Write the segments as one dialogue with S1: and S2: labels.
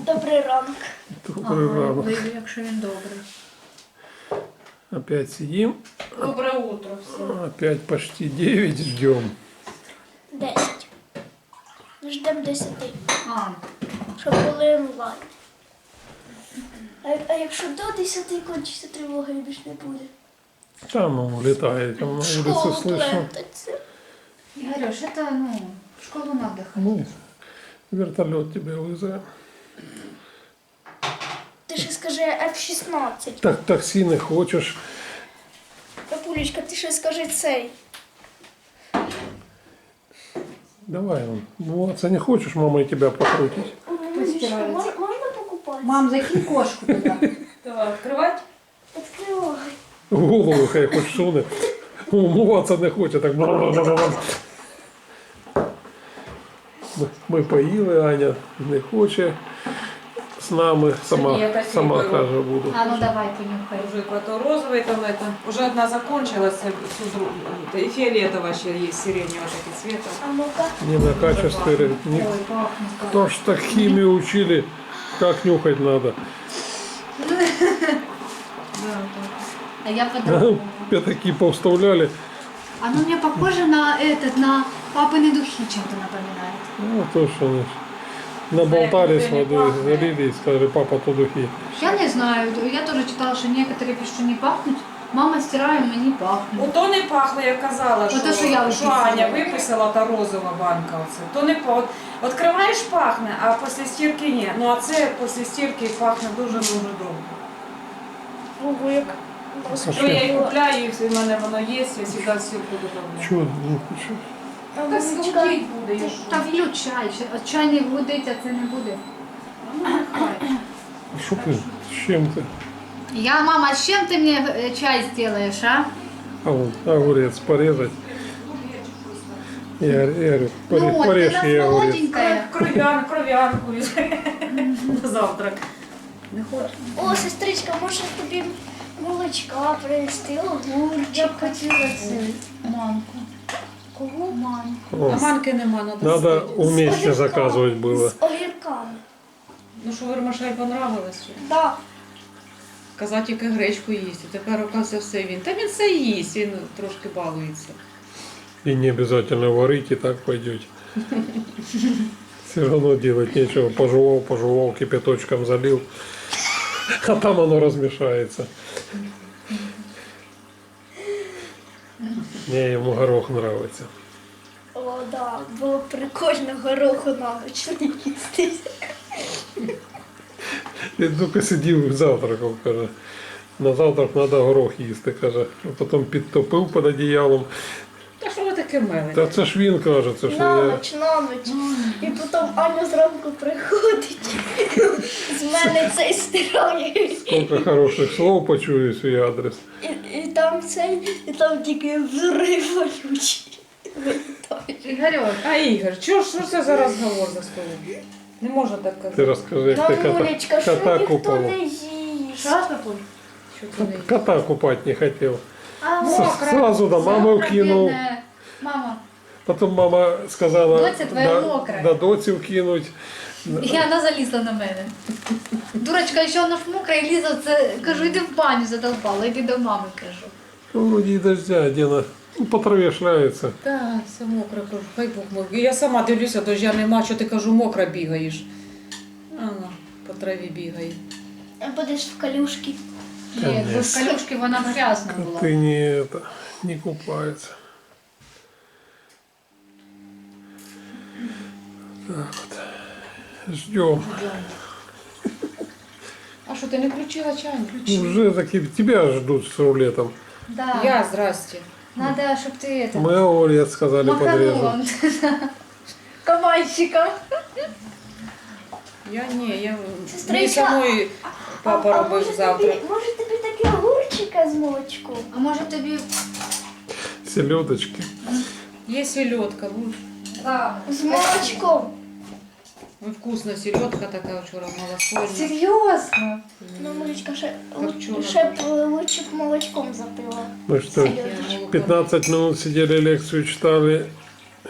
S1: Добрий ранок.
S2: Добрий
S3: Ага,
S2: ранок.
S3: ви- якщо він добрий.
S2: Опять сидим.
S3: Добре утро всім.
S2: Опять почти 9 ждем.
S1: Десять. Ждемо десяти,
S3: А,
S1: щоб були онлайн. А, а якщо до десяти кончиться тривога і більше не буде?
S2: Там он летает, там на
S1: Школу
S2: улице слышно.
S1: плентаться.
S3: Ігорюш, це, ну, в школу надо ходити.
S2: Мы вертолет тебе вызовем.
S1: Ти ще скажи F-16.
S2: Так такси не хочешь.
S1: Папулечка, ти ще скажи цей.
S2: Давай, он. ну, а не хочешь, мама и тебя покрутить.
S1: Мамулечка, мож- можна покупати?
S3: Мам, закинь кошку туди.
S4: Давай, відкривати?
S1: Відкривай.
S2: В голову хай хоч суне. Умываться не хоче, так. Ми, ми поїли, Аня не хоче з нами, сама,
S4: Ні, не
S2: сама
S4: беру.
S2: каже, буду.
S3: А ну давай понюхай.
S4: Уже то розовый там это. Уже одна закончилась, всю да и фиолетовая еще есть, сиреневого такие цвета.
S1: А ну-ка.
S2: Не на качестве.
S3: Ой,
S2: Не,
S3: пахне.
S2: кто ж так химию учили, как нюхать надо.
S4: Да,
S3: А я по-другому.
S2: Пятаки повставляли.
S3: Оно мне похоже на этот, на папины духи чем-то напоминает.
S2: Ну, то, что ж наболтались
S4: Знаете,
S2: водой,
S4: не пахнет.
S2: залили сказали, папа, то духи.
S3: Я не знаю, я тоже читала, что некоторые пишут, что не пахнут. Мама стирає, мені пахнуть.
S4: Ото не пахло, я казала, що,
S3: Ото, що я
S4: що. Аня виписала та розова банка. Оце. То не па- от, відкриваєш пахне, а після стірки ні. Ну а це після стірки пахне дуже-дуже довго.
S1: Як
S4: То я і купляю, і в мене воно є, я завжди стірку додаю.
S2: Чего? Ну, что?
S1: А
S4: Так
S1: Мамулечка,
S4: буде?
S3: Та включай, а чай не гудить, а це не буде.
S2: Что ты? С чем ты?
S3: Я, мама, з чим ти мені е, чай зробиш, а?
S2: А вон, огурец порезать. Я, я говорю, порежь,
S3: Ну, от,
S2: порежь ей огурец.
S4: Кров'ян, кров'янку на завтрак. Не хочеш?
S1: О, сестричка, може тобі молочка принести, огурчик.
S3: Я б хотіла цю мамку.
S1: Кого?
S3: Мамку.
S4: А
S2: О,
S4: манки нема, надо
S2: Надо
S4: съесть.
S2: вместе заказывать было.
S1: З огірками.
S4: Ну що вермишель понравилось?
S1: Да.
S4: Казав тільки гречку їсть, і тепер оказується все він. Та він все їсть, він трошки балується.
S2: И не обязательно варить, и так пойдете. Все равно делать нечего. Пожевал, пожевал, кипяточком залил. А там оно размешается. Не, йому горох подобається.
S1: О, да. Було б прикольно гороху на ніч не їсти.
S2: Він тільки сидів завтракав, каже. На завтрак треба горох їсти, каже. А потім підтопив під одіялом.
S4: Що ви таке миле?
S2: Та це ж він каже, це ж
S1: На
S2: я.
S1: ніч, на ніч. І потім Аня зранку приходить. З мене цей стирає.
S2: Скільки хороших слов почую свій адрес.
S1: І, і там цей, і там тільки взрив вонючий.
S3: Ігорьок,
S4: А Ігор, чого ж що це за розговор за столом? Не можна так
S2: Ти
S4: казати.
S2: розкажи, як ти
S1: Мамулечка,
S2: кота,
S1: що
S2: кота
S1: ніхто
S2: купала.
S1: не їсть?
S3: Що
S4: це не
S2: Кота купати не хотів.
S1: А,
S2: С-
S1: мокра.
S2: Сразу до мами вкинув.
S3: Мама,
S2: Потім мама сказала
S3: Доця твоя мокра.
S2: до доці вкинуть.
S3: і вона залізла на мене. Дурочка, що вона ж мокра і ліза, це кажу, йди в баню задолбала, йди до мами, кажу.
S2: Ну, вроді й дождя, Діна. Ну, по траві шляється.
S4: Та, все мокро, кажу, хай Бог мокро. Я сама дивлюся, дождя нема, що ти кажу, мокро бігаєш. Ага, по траві бігає.
S1: Будеш в калюшки.
S3: Ні, бо в калюшки вона грязна була.
S2: Ти не, это, не купається. Так от. Ждем.
S4: А що, ти не включила чайник?
S2: Уже таки тебя ждут с рулетом.
S3: Да.
S4: Я, здрасте.
S3: Надо, щоб ти это,
S2: Мы огурец сказали подрезать.
S3: макаron. Кабанчиком.
S4: Я ні, я
S1: Сестричка,
S4: мені самої папа
S1: а, а
S4: робив
S1: може
S4: завтра.
S1: Тобі, може тобі таке огурчика з молочком?
S3: А може тобі
S2: Селедочки.
S4: Є сельодка, будеш?
S1: З молочком.
S4: Ой, вкусна сельодка така вчора малосольна.
S3: Серйозно?
S1: Мамулечка, ще,
S4: Копчена.
S1: ще б лучше б молочком запила.
S2: Мы что,
S1: Селедочку.
S2: 15 минут сидели лекцию читали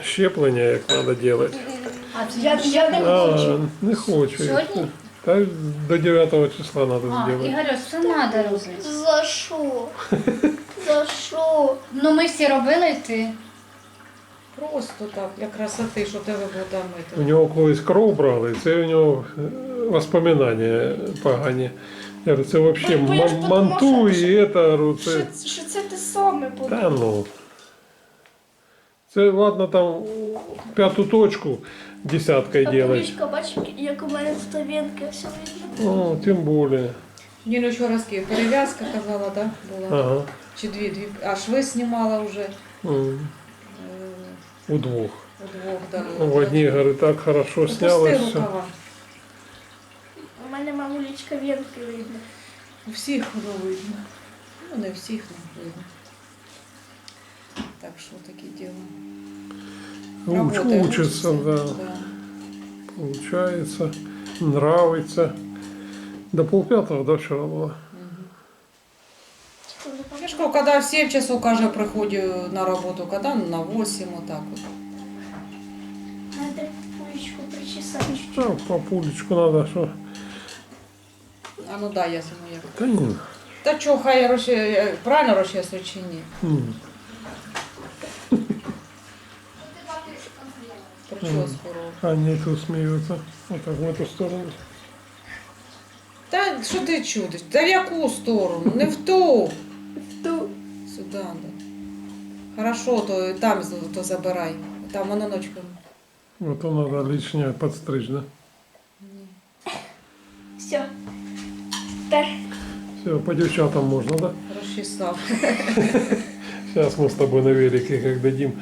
S2: щеплення, як надо делать.
S3: А
S1: Я, я не хочу.
S2: А, не хочу.
S3: Сьогодні?
S2: Та до 9 числа надо
S3: А,
S2: сделать.
S3: Ігорю, все треба робити.
S1: За що? За що?
S3: Ну ми всі робили і ти.
S4: Просто так, для красоти, що тебе буде
S2: У нього колись кров брали, це у нього е, воспоминання погані. Я говорю, це взагалі
S1: бо я ж
S2: манту
S1: що-
S2: і це, говорю, це.
S1: Що, що це те саме буде?
S2: Та ну. Це ладно там п'яту точку десяткою
S1: А
S2: делать.
S1: Полічка, бачиш, як у мене тут венки все видно.
S2: Ну, тим більше.
S4: Ніна вчора з Києва перев'язка казала, да? Була.
S2: Ага.
S4: Чи дві, дві. А шви знімала вже
S2: М,
S4: е,
S2: Удвох.
S4: удвох. Да.
S2: В одній, говорю, так хорошо все.
S4: рукава.
S1: У мене мамулечка венки видно.
S4: У всіх воно видно. Ну, не всіх не видно. Так що таке діло.
S2: Уч,
S4: Работає,
S2: учится, да.
S4: да.
S2: Получается. Нравится. До полпятого, да, вчера было?
S4: Я ж кажу, коли в 7 часов, каже, приходжу на роботу, коли на 8, отак от.
S1: Надо полічку причесати.
S2: А, по пулечку надо, что?
S4: А ну да, я йому як.
S2: Да не.
S4: Та чого, хай роще, правильно розчесує чи ні?
S2: М.
S4: Прическу робить.
S2: Они тут смеются. Вот так в эту сторону.
S4: Та що ти чудиш? Та в яку сторону? Не в. Ту. Сюди, да. Хорошо, то там з- то забирай. Там воно ночком.
S2: Вот то надо лишнее подстричь, да?
S1: Все. Тепер
S2: Все, по девчатам можно, да?
S4: Розчесав.
S2: Сейчас мы с тобой на велике, как дадим.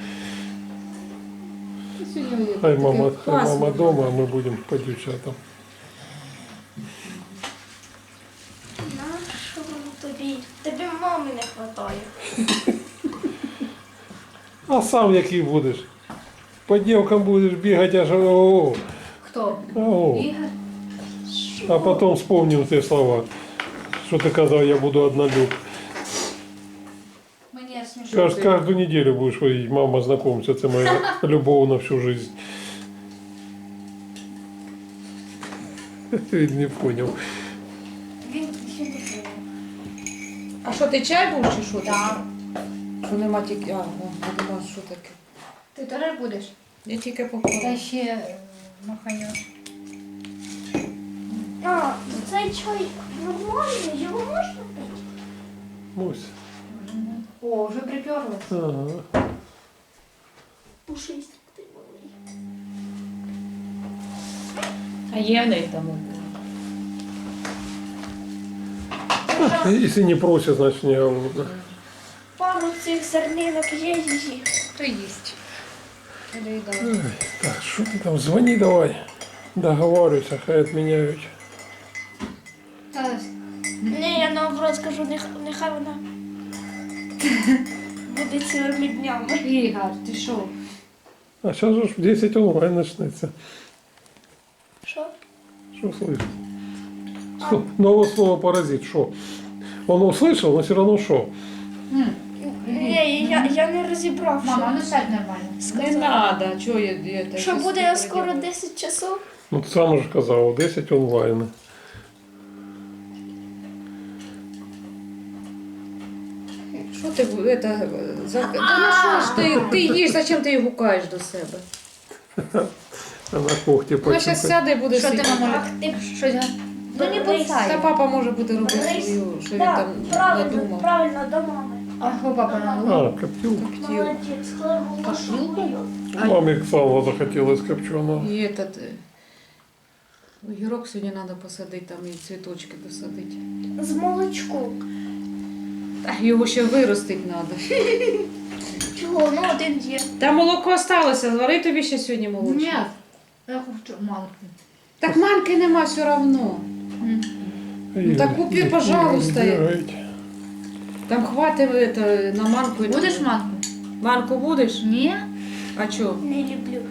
S2: Хай мама, хай мама дома, а мы будем по девчатам.
S1: нащо воно тобі? Тобі мами не вистачає.
S2: А сам який будеш? По дівкам будеш бігати аж о,
S3: Хто?
S2: о,
S3: Ігор?
S2: а потім вспомнив ті слова, що ти казав, я буду однолюб.
S3: Мені смішно.
S2: Каж, каждую неделю будешь ходить, мама, знакомься, це моя любов на всю жизнь. Він не понял.
S1: Він він не поняв.
S4: А що ти чай був чи що?
S3: Так.
S4: Що нема тільки. А, о, я думала, що таке.
S3: Ти теж будеш?
S4: Я тільки
S3: Та
S4: поклала.
S3: ще е, маханеш.
S1: А, цей чай нормальний, його можна пити?
S2: Мусь.
S3: О, вже приперлась.
S2: Ага.
S1: Пушистик ти малий.
S4: А є в неї там.
S2: Если не просят, значит не голодно.
S1: Пару цих зернинок є її.
S3: Хто їсть? Я доїдала.
S2: Ай, Так, что ты там, звони давай. Договаривайся, хай отменяют.
S3: Та
S1: Ні, я наоборот скажу, нех- нехай вона буде цілими днями.
S3: Ігор, ти що?
S2: А сейчас же ж в 10 онлайн начнется.
S1: Що?
S2: Что слышишь? Что? Новое слово паразит, что? Он услышал, но все равно что?
S3: М,
S1: Ні, я, я не розібрав. що
S3: Мама, ну сядь нормально.
S4: Не
S1: сказала.
S4: треба, чого я, я так
S1: Що
S4: щось
S1: буде
S4: не
S1: скоро
S4: придумала.
S1: 10 часов?
S2: Ну ты сам же сказал, 10 онлайн.
S4: Що ти это, за... Та ну що ж ти, ти їш, зачем ти її гукаєш до себе?
S2: А на когте
S4: Вона зараз сяде і буде
S3: Що ти,
S4: сидіти.
S3: мама?
S1: Ах ти
S3: Що я? Ну не.
S4: Та
S3: бусай.
S4: папа може бути робити свою, що він там
S1: правильно,
S4: надумав.
S1: правильно, до мами.
S3: А що папа
S2: А,
S3: надумав?
S2: коптил.
S1: Молодець, хлебу
S3: Кашилку?
S2: Маме захотелось копченого.
S4: І этот, е, огірок сьогодні треба посадити, там і цвіточки посадити.
S1: З молочком.
S4: Та його ще виростити треба.
S1: Чого? Ну, один є.
S4: Та молоко сталося, звари тобі ще сьогодні молочко.
S3: Ні. Я хочу малку.
S4: Так манки нема все одно. Ну, так купи, пожалуйста. Там хватить это, на манку. і
S3: Будеш
S4: на-
S3: манку?
S4: Манку будеш?
S3: Ні.
S4: А чо?
S1: Не люблю.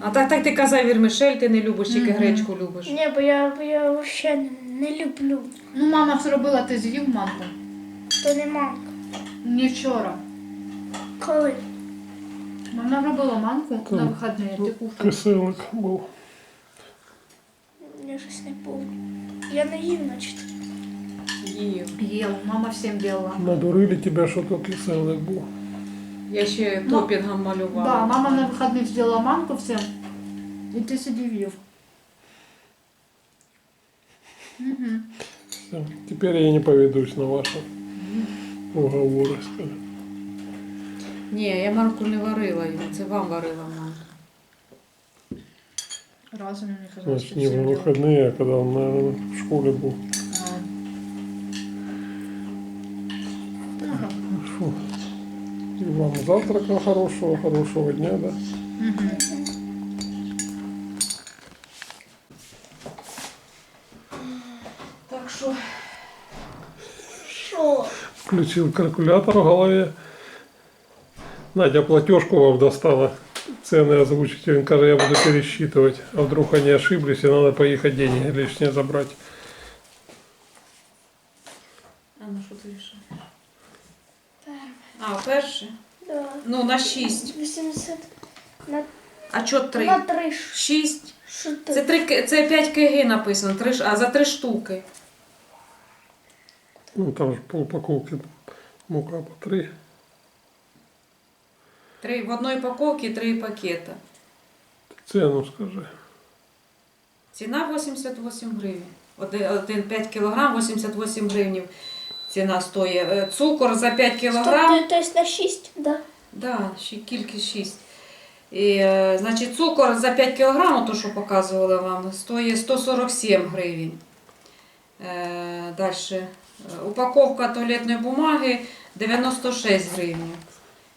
S4: А так, так ти казав вірмишель, ти не любиш, тільки
S3: Мгм.
S4: гречку любиш.
S1: Ні, бо я, бо я взагалі не люблю.
S3: Ну мама зробила, ти з'їв манку.
S1: То не манка.
S3: Не вчора.
S1: Коли?
S3: Мама робила манку на вихідні, ти кушав.
S2: Киселик был.
S1: Я щось не помню. Я не їв, значить.
S4: Їв.
S3: Ел, мама всем делала.
S2: Надурили тебя, що то киселик був.
S4: Я ще
S3: Ну,
S4: топінгом малювала.
S3: Да, мама на выходных сделала манку всем. И ты сиди ел. Угу.
S2: Все. Теперь я не поведусь на ваши уговоры, скажи.
S4: Ні, я манку не варила його, це вам варила манку.
S3: Разом мне казалось,
S2: Значит,
S3: что
S2: не в выходные, а когда он, наверное, в школе был.
S3: А. Ага.
S2: Фу. И вам завтрака хорошего, хорошего дня, да?
S3: Мгм.
S4: Так що
S1: Що?
S2: Включил калькулятор в голове. Надя платежку вам достала. Цены озвучить. Он каже, я буду пересчитывать. А вдруг они ошиблись, и надо поехать деньги лишние забрать.
S4: А ну що ти?
S1: Перше.
S4: А, перше?
S1: Да.
S4: Ну, на 6.
S1: 80 на,
S4: А чо 3?
S1: на 3.
S4: 6.
S1: Що ти?
S4: Це, 3, це 5 кг написано, 3, ш- а за 3 штуки.
S2: Ну, там же полупаковки мука по три.
S4: Три, в одній упаковці 3 пакета.
S2: Цену скажи.
S4: Ціна 88 гривень. Один, один 5 кг 88 гривень ціна стоїть. Е, Цукор за 5 кг.
S1: Тобто, то есть на 6, да.
S4: Да, ще кількість 6. І, е, значить, цукор за 5 кг, то, що показували вам, стоїть 147 гривень. Е, далі. Упаковка туалетної бумаги 96 гривень.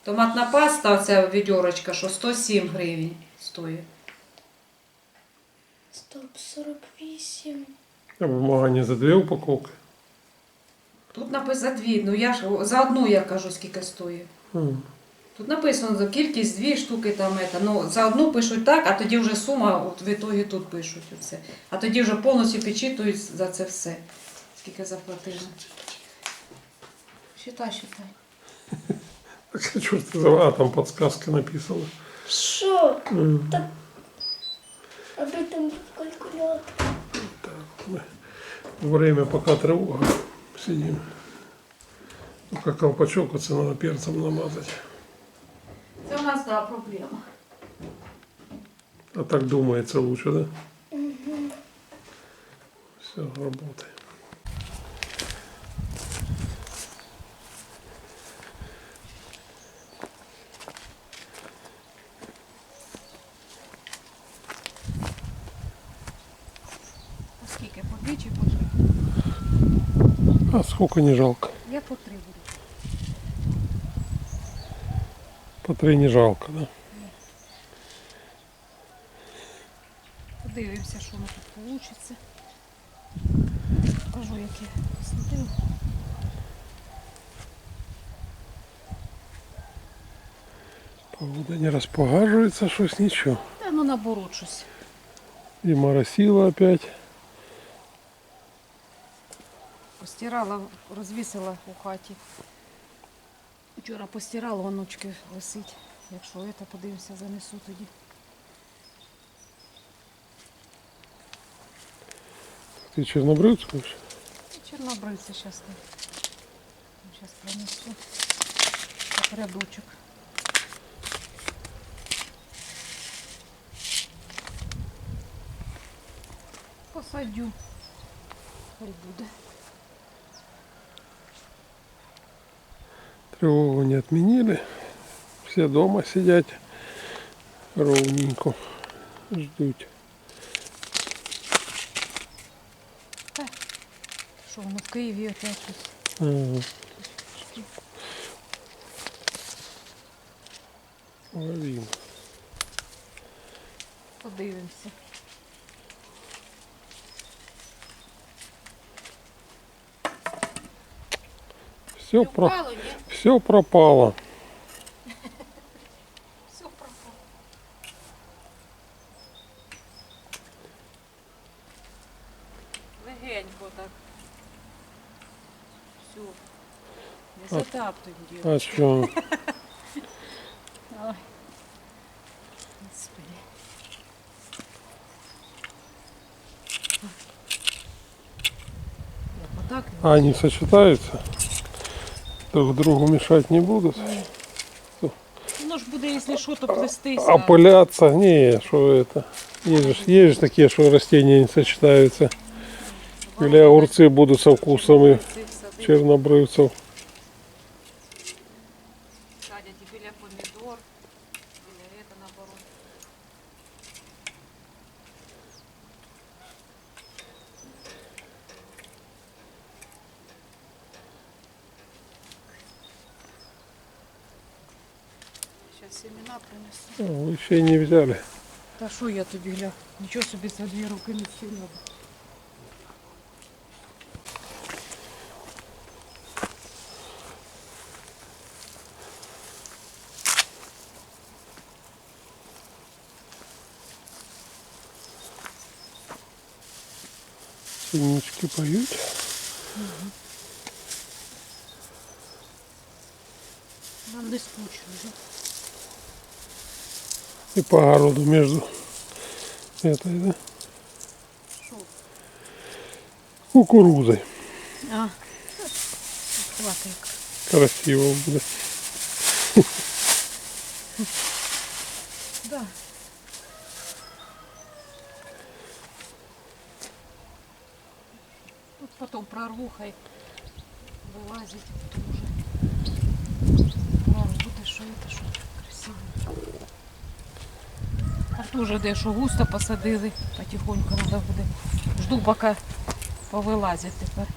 S4: Томатна паста, оця відьорочка, що 107 гривень стоїть.
S1: Стоп, 48.
S2: А бумага не за две упаковки.
S4: Тут написано дві, ну я ж за одну я кажу, скільки стоїть.
S2: М.
S4: Тут написано за кількість дві штуки там это. Ну, за одну пишуть так, а тоді вже сума от в ітогі тут пишуть оце. А тоді вже повністю підчитують за це все. Скільки заплатили. Считай, считай.
S2: Так а что. А, там подсказка написана. М.
S1: Аби там був калькулятор.
S2: Мы Время пока тревога. Сидим. Ну, как колпачок, вот надо перцем намазать.
S4: Це у нас да, проблема.
S2: А так думается лучше, да? Все, работает.
S4: Скільки? По дві чи по три?
S2: А сколько не жалко?
S4: Я по три буду.
S2: По три не жалко, да?
S4: Подивимося, що у нас тут вийде. Покажу, як я посмотрю.
S2: Погода не распогаживается, что с ничего.
S4: Та ну наоборот щось.
S2: И моросило опять.
S4: Постирала, розвісила у хаті. Вчора постирала, онучки висить. Якщо це, подивимося, занесу тоді.
S2: Ты чернобрывцу?
S4: Чорнобривці зараз. Зараз принесу. Як рядочок. Посадю. Хай буде.
S2: Тревогу не отменили. Все дома сидят ровненько. Ждут.
S4: Що воно в Києві опять.
S2: Ага. Ловим.
S4: Подивимося.
S2: Все, про... Все пропало.
S4: Все пропало. Легенько так. Все. Не затаптуй, дід.
S2: А что?
S4: Ой. Господи. так.
S2: А они сочетаются? Друг другу мешать не будут?
S4: Воно ж буде, якщо що, то плестися.
S2: Опыляться? Не, что это. Есть же, есть же такие, что растения не сочетаются. Или огурцы будут со вкусами чернобрывцев.
S4: принесу.
S2: А, Вы еще и не взяли.
S4: Та що я тобі гля? Нічого собі за дві руки не вчинила.
S2: Синички поют.
S4: Нам не скучно. да?
S2: И по огороду между этой, да? Кукурузой.
S4: А.
S2: Красиво будет.
S4: Да. Тут потом прорву, хай Картужа де, що густо посадили, потихоньку треба буде. Жду, поки повилазять тепер.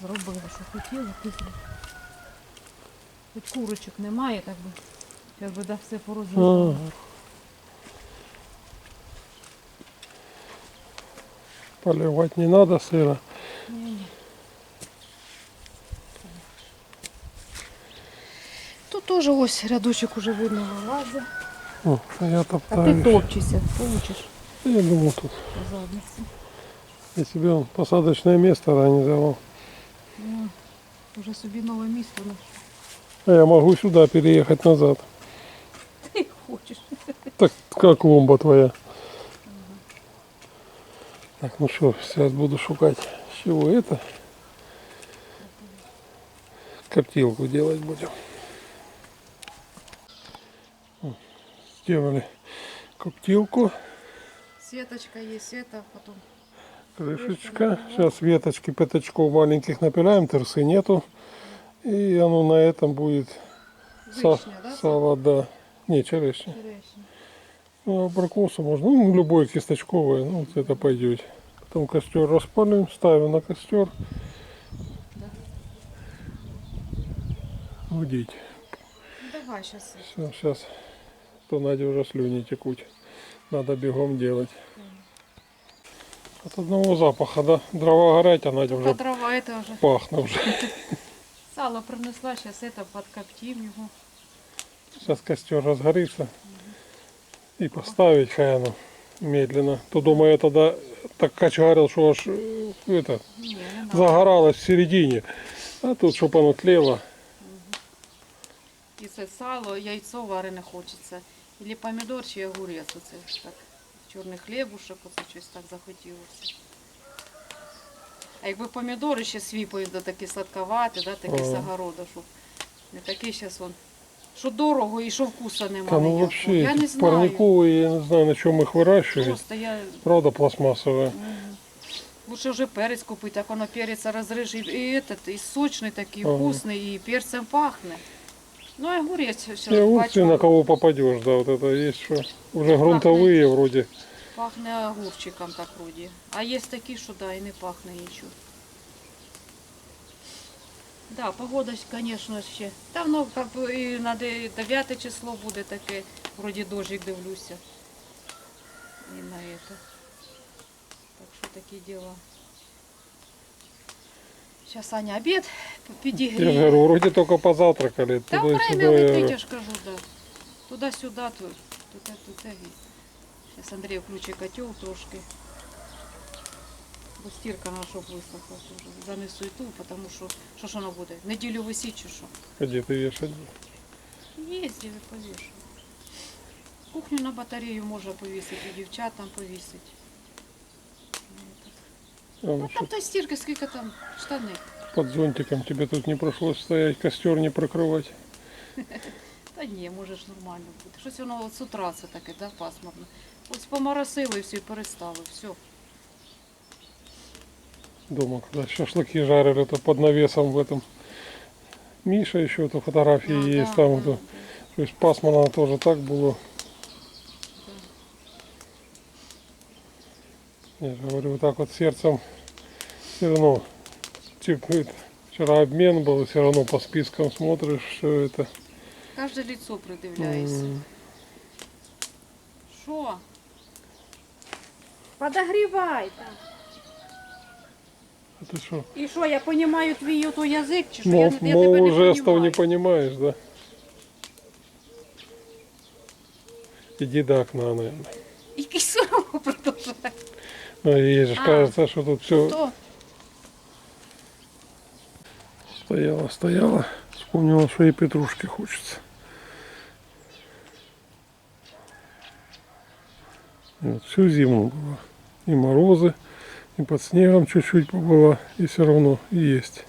S4: Зробила, що хотіла, після. Курочок немає, так би. Зараз би да все порозвивало.
S2: Ага. Поливать не надо сыра.
S4: теж ось рядочок уже видно вилазить.
S2: О, а я
S4: А ти
S2: топтаюсь.
S4: топчешся, получиш
S2: Я думал тут.
S4: по задниці.
S2: Я себе вон посадочное место организовал.
S4: Ну, Уже собі нове місто знайшов.
S2: А я могу сюда переехать назад.
S4: Ти хочеш.
S2: Так как клумба твоя. Так, ну что, сейчас буду шукать. С чего это? Коптилку делать будем. Сделали коптилку,
S4: Сеточка є, сета, потім.
S2: крышечка. Сейчас веточки пятачков маленьких напиляем, терсы нету. И оно на этом будет са-
S4: Вишня, да?
S2: сало, да. Не, черешня.
S4: Черешня.
S2: Ну, абрикосу можно, ну, любой кисточковый, ну, вот это пойдет. Потом костер распалим, ставим на костер. Гудеть.
S4: Ну, давай зараз.
S2: Все, сейчас. То Надя уже слюни текут. Надо бегом делать. От одного запаха, да? Дрова горять, а Надя
S4: Уже...
S2: уже
S4: Дрова, это вже.
S2: пахнет уже.
S4: Сало принесла, зараз это подкоптим його.
S2: Сейчас костер разгорится. И поставить хай оно медленно. То думаю, я тогда так качарил, что аж э, это,
S4: Ні, не надо.
S2: загоралось в середине. А тут, чтобы оно тлело.
S4: І це сало, яйцо варене хочеться. Ілі помідор чи огурець. Оце так. Чорний хлібушок, оце щось так захотілося. А якби помідори ще свій да такі сладковаті, да, такі з
S2: Ага.
S4: огорода, щоб не такий зараз он. Що дорого і що вкуса немає.
S2: Та ну
S4: ніякого.
S2: вообще,
S4: я не
S2: эти
S4: знаю.
S2: парниковые, я не знаю, на чем их выращивать.
S4: Просто я
S2: Правда, пластмассовые.
S4: Мгм. Лучше вже перець купити, так воно перець розріж і, і, этот, і сочний такий,
S2: Ага.
S4: вкусний, і перцем пахне. Ну, і огурець
S2: И
S4: все,
S2: огурцы на кого попадешь, да, вот это есть что. Уже грунтовые вроде.
S4: пахне огурчиком так вроді. А є такі, що да, і не пахне нічого. Да, погода, звісно, ще. Давно как би, і на 9 число буде таке, вроді дощик дивлюся. І на это. Так що такі діла. Зараз Аня обід
S2: Я
S4: підігріє.
S2: же говорю, вроде только позавтракали.
S4: Та
S2: Туда и
S4: время
S2: сюда. я
S4: летить,
S2: говорю.
S4: я ж кажу, да. Туди-сюди, тут, туди, туди. Зараз Андрій включить котел трошки. Бо стірка наша щоб висохла теж. Занесу і ту, тому що, що ж воно буде? Неділю висіть чи що?
S2: Где ты вешать?
S4: Є, де повішу. кухню на батарею можна повісити, і дівчатам повісити.
S2: А
S4: Ну
S2: вот
S4: там та стірки, скільки там штани.
S2: под зонтиком тебе тут не пришлось стоять, костер не прикрывать.
S4: Та ні, може ж нормально бути. Щось воно от з утра це таке, да, пасмурно. Ось поморосило і все, і перестало, все.
S2: Дома, когда шашлыки жарили, то под навесом в этом. Миша еще, то фотографии
S4: Ну,
S2: есть
S4: да,
S2: там.
S4: да,
S2: то,
S4: да.
S2: то есть пасмурно тоже так было. Я же говорю, вот так вот сердцем все равно. типа, это, Вчера обмен был, и все равно по спискам смотришь, что это.
S4: Кожне лицо придивляється.
S2: м,
S4: Що? Подогрівай.
S2: Это что?
S4: І що, я розумію твій ото язик, чи що?
S2: Мол,
S4: я, я тебе
S2: мол
S4: не
S2: жестов не
S4: понімаю.
S2: понимаешь, да? Иди до окна, наверное.
S4: Який сором продовжує.
S2: Ну, ей же
S4: А.
S2: кажется, что тут все
S4: То,
S2: стояло, стояло. Вспомнила, и петрушки хочется. Вот всю зиму было. И морозы, и под снегом чуть-чуть побыла, и все равно есть.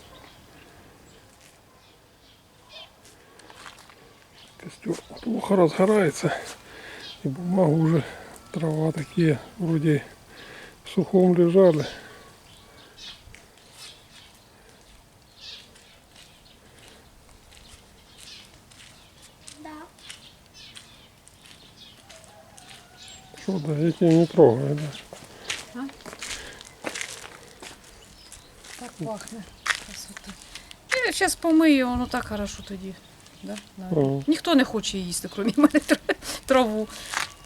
S2: Костер плохо разгорается. И бумага уже, трава такие вроде в сухом лежали. Что, да, я тебя не трогаю, да.
S4: так пахне. Красота. Я зараз помию, воно так хорошо тоді. Да? Да.
S2: Ага.
S4: Ніхто не хоче їсти, крім мене траву.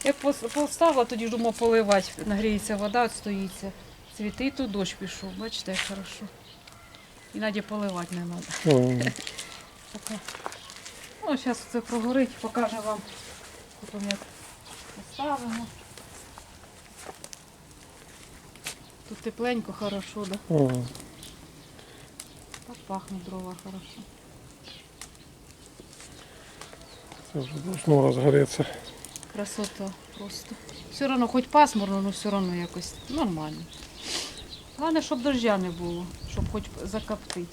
S4: Я пос- поставила, тоді ж думала поливати. Нагріється вода, відстоїться. Цвіти, і тут дощ пішов. Бачите, як хорошо. І Наді поливати не треба. Ну, зараз це прогорить, покажу вам. Як поставимо. Тут тепленько, хорошо, да?
S2: Ага.
S4: Так пахнуть дрова хорошо.
S2: Это уже должно разгореться.
S4: Красота просто. Все одно, хоч пасмурно, але все одно якось нормально. Головне, щоб дождя не було, щоб хоч закоптити.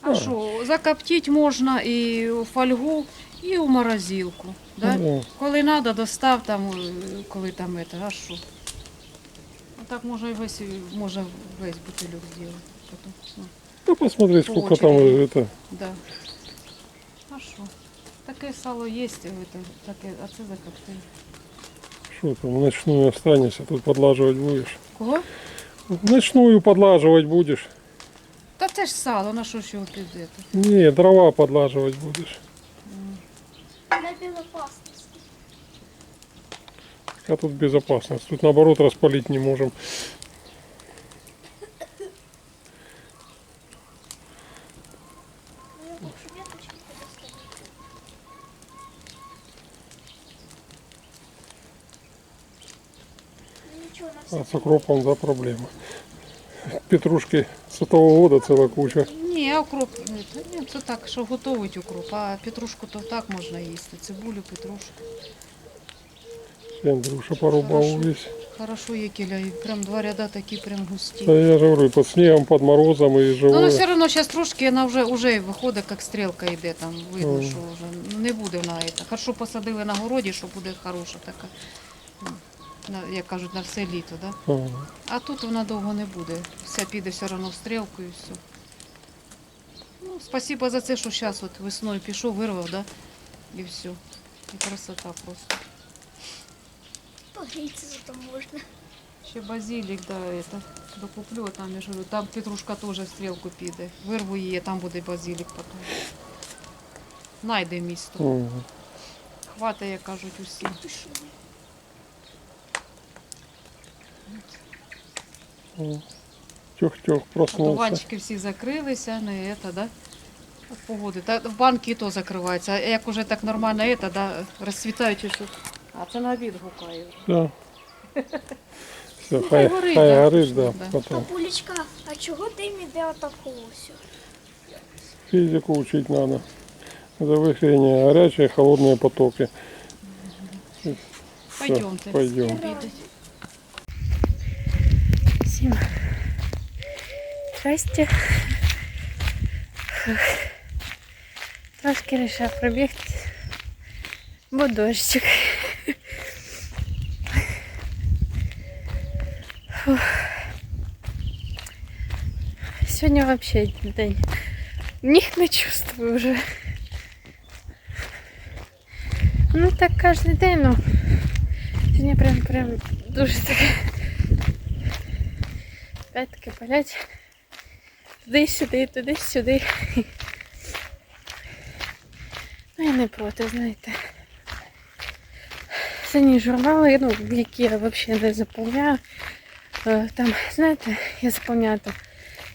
S4: А що, закоптити можна і у фольгу, і у морозилку. Да?
S2: Ну,
S4: Коли треба, достав там, е, коли там это, а що? А так може і весь, може весь бутилюк зробити. Потім, ну,
S2: ну, посмотри, сколько
S4: очереди.
S2: там э, это.
S4: да. А що? Таке сало є, это, таке, а це закоптили.
S2: Что там, ночную останешься, тут подлаживать будешь.
S4: Кого?
S2: Ночную подлаживать будешь.
S4: Та це ж сало, на що ж його піде?
S2: Не, дрова подлаживать будешь.
S1: Для безопасности.
S2: А тут безопасность. Тут наоборот распалить не можем. А с укропом, да, проблема. Петрушки с этого года целая куча.
S4: Ні, укроп, ні, та це так, що готовить укроп, а петрушку то так можна їсти. Цибулю, петрушку.
S2: Андрюша
S4: Хорошо.
S2: весь.
S4: Хорошо і прям два ряда такі прям густі.
S2: Да я же говорю, под снегом, под морозом и
S4: Ну, але
S2: живое.
S4: все одно зараз трошки вона вже, вже виходить, як стрілка йде, там видно,
S2: Мгм.
S4: що вже ну, не буде вона. це. Хорошо посадили на городі, що буде хороша така, ну, на, як кажуть, на все літо. Да?
S2: Ага.
S4: А тут вона довго не буде. Все піде все одно в стрілку і все. Ну, спасибо за це, що зараз от весною пішов, вирвав, да? І все. І красота просто.
S1: Погреться зато можно.
S4: Ще базилік, да, это, докуплю, а там я ж говорю, там петрушка теж в стрілку піде. Вирву її, там буде базилік потім. Найде місто.
S2: Ага.
S4: Хватає, як кажуть, усім.
S1: Ты шо?
S2: Тюх-тюх, проснулся.
S4: Дуванчики всі закрилися, не это, да? От Погоди. Та в банки і то закриваються. А як уже так нормально это, да, розцвітають ось. тут. А це на обід гукає.
S2: Да. Все,
S4: Ну,
S2: хай,
S4: хай горить,
S2: хай
S4: да,
S2: горить, да,
S4: да.
S2: потом.
S1: Папулечка, а чого ти іде отакого все?
S2: Физику учить надо. Это выхрение горячие, холодные потоки.
S4: Пойдемте.
S2: Пойдем.
S5: Всім здрасте. Фух. Трошки вирішив пробігти, бо дощик. Фух. Сьогодні взагалі день. Ніг не чувствую вже. Ну так кожен день, ну. Сьогодні прям прям дуже таке. Опять таки палять. Туди-сюди, туди-сюди. Ну, я не проти, знаєте. Сині журнали, ну, які я взагалі не заповняю. Е, Там, знаєте, я заповняю там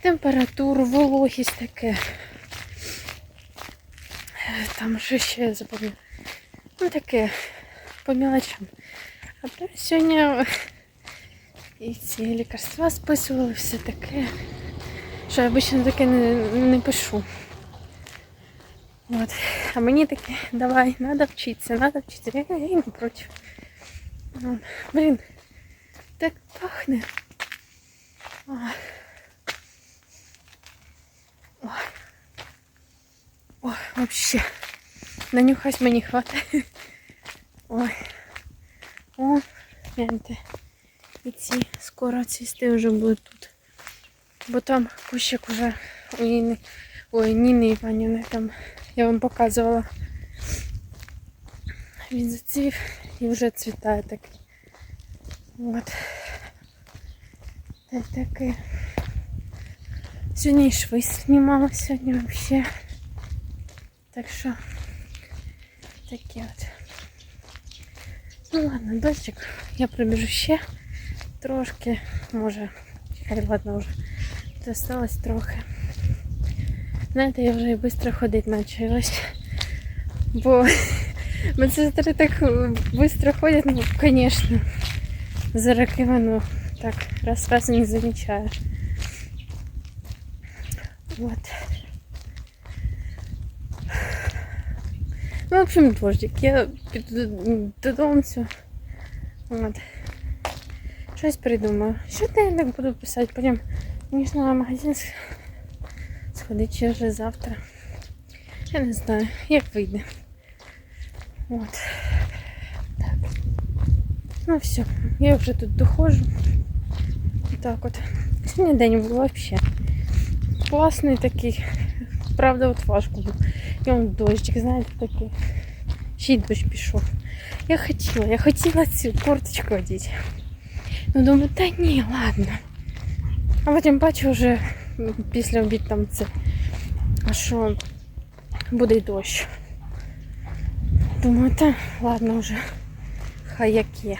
S5: температуру, вологість таке. Е, Там що ще я заповняю? Ну таке, по мелочам. А то сьогодні і ці лікарства списували, все таке. Що я обично таке не, не пишу. От. А мені таке, давай, надо вчитися, надо вчитися. Я, я не проти. Блін, так пахне. Ой. Ой. Ой, вообще. Нанюхать мені хватає. Ой. О, гляньте. І ці скоро цвісти вже будуть тут. Бо там кущик уже у ой, Ніни Іванівни там я вам показувала. Він зацвів і вже цвітає такий. От. Та таке. Сьогодні і шви знімала сьогодні взагалі. Так що таке от. Ну ладно, дощик. Я пробіжу ще трошки, може, хай ладно вже. Осталось трохи. Знаєте, я вже і швидко ходити навчилась. Бо медсестри так швидко ходять, ну, звісно. За роки воно так раз-раз і не замічаю. Вот. Ну, в общем, дождик. Я піду додому все. От. Щось придумаю. Що я так буду писати? Потім мені ж магазин сходити чи вже завтра. Я не знаю, як вийде. От. Так. Ну все, я вже тут доходжу. Так от. Сьогодні день був взагалі. Класний такий. Правда, от важко був. І он дощик, знаєте, такий. Ще й дощ пішов. Я хотіла, я хотіла цю курточку одіти. Ну думаю, та ні, ладно. А потім бачу вже м, після обід там це. А що буде й дощ. Думаю, та ладно вже. Хай як є.